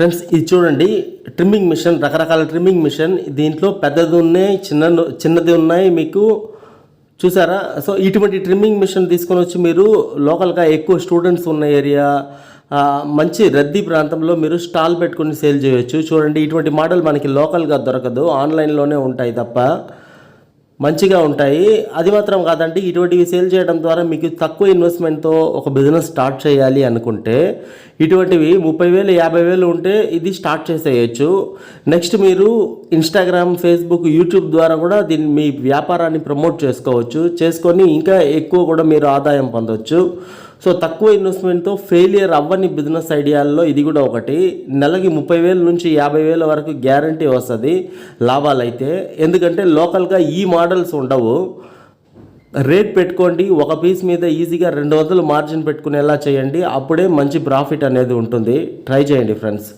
Friends ఇది చూడండి trimming machine రకరకాల ట్రిమ్మింగ్ మిషన్ దీంట్లో పెద్దది ఉన్నాయి చిన్న చిన్నది ఉన్నాయి మీకు. చూసారా? సో ఇటువంటి ట్రిమ్మింగ్ మిషన్ తీసుకొని వచ్చి మీరు లోకల్గా ఎక్కువ స్టూడెంట్స్ ఉన్న ఏరియా మంచి రద్దీ ప్రాంతంలో మీరు స్టాల్ పెట్టుకుని సేల్ చేయొచ్చు. చూడండి ఇటువంటి మోడల్ మనకి లోకల్గా దొరకదు ఆన్లైన్లోనే ఉంటాయి తప్ప. మంచిగా ఉంటాయి. అది మాత్రం కాదండి ఇటువంటివి సేల్ చేయడం ద్వారా మీకు తక్కువ ఇన్వెస్ట్మెంట్తో ఒక బిజినెస్ స్టార్ట్ చేయాలి అనుకుంటే ఇటువంటివి ముప్పై వేలు యాభై వేలు ఉంటే ఇది స్టార్ట్ చేసేయచ్చు. నెక్స్ట్ మీరు ఇన్స్టాగ్రామ్ ఫేస్బుక్ యూట్యూబ్ ద్వారా కూడా దీన్ని మీ వ్యాపారాన్ని ప్రమోట్ చేసుకోవచ్చు. చేసుకొని ఇంకా ఎక్కువ కూడా మీరు ఆదాయం పొందవచ్చు సో తక్కువ ఇన్వెస్ట్మెంట్తో ఫెయిలియర్ అవ్వని బిజినెస్ ఐడియాల్లో ఇది కూడా ఒకటి. నెలకి ముప్పై వేల నుంచి యాభై వేల వరకు గ్యారంటీ వస్తుంది లాభాలైతే. ఎందుకంటే లోకల్గా ఈ మోడల్స్ ఉండవు. రేట్ పెట్టుకోండి ఒక పీస్ మీద ఈజీగా రెండు వందలు మార్జిన్ పెట్టుకునేలా చేయండి అప్పుడే మంచి ప్రాఫిట్ అనేది ఉంటుంది. ట్రై చేయండి ఫ్రెండ్స్